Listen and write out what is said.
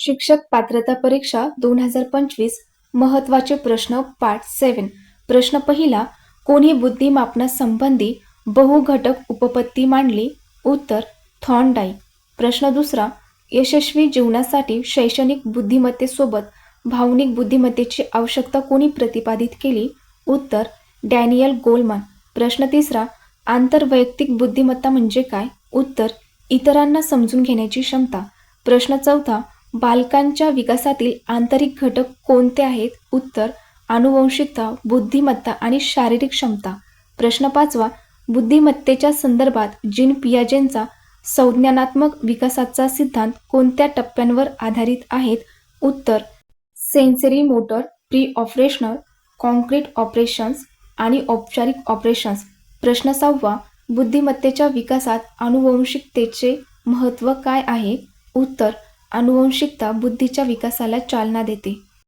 शिक्षक पात्रता परीक्षा दोन हजार पंचवीस महत्त्वाचे प्रश्न पाठ सेवन प्रश्न पहिला कोणी बुद्धिमापनासंबंधी बहुघटक उपपत्ती मांडली? उत्तर थॉनडाई. प्रश्न दुसरा यशस्वी जीवनासाठी शैक्षणिक बुद्धिमत्तेसोबत भावनिक बुद्धिमत्तेची आवश्यकता कोणी प्रतिपादित केली? उत्तर डॅनियल गोलमान. प्रश्न तिसरा आंतरवैयक्तिक बुद्धिमत्ता म्हणजे काय? उत्तर इतरांना समजून घेण्याची क्षमता. प्रश्न चौथा बालकांच्या विकासातील आंतरिक घटक कोणते आहेत? उत्तर आनुवंशिकता बुद्धिमत्ता आणि शारीरिक क्षमता. प्रश्न पाचवा बुद्धिमत्तेच्या संदर्भात जिन पियाजेंचा संज्ञानात्मक विकासाचा सिद्धांत कोणत्या टप्प्यांवर आधारित आहेत? उत्तर sensory motor pre operational concrete operations आणि औपचारिक ऑपरेशन्स. प्रश्न सहावा बुद्धिमत्तेच्या विकासात आनुवंशिकतेचे महत्त्व काय आहे? उत्तर अनुवंशिकता बुद्धीच्या विकासाला चालना देते.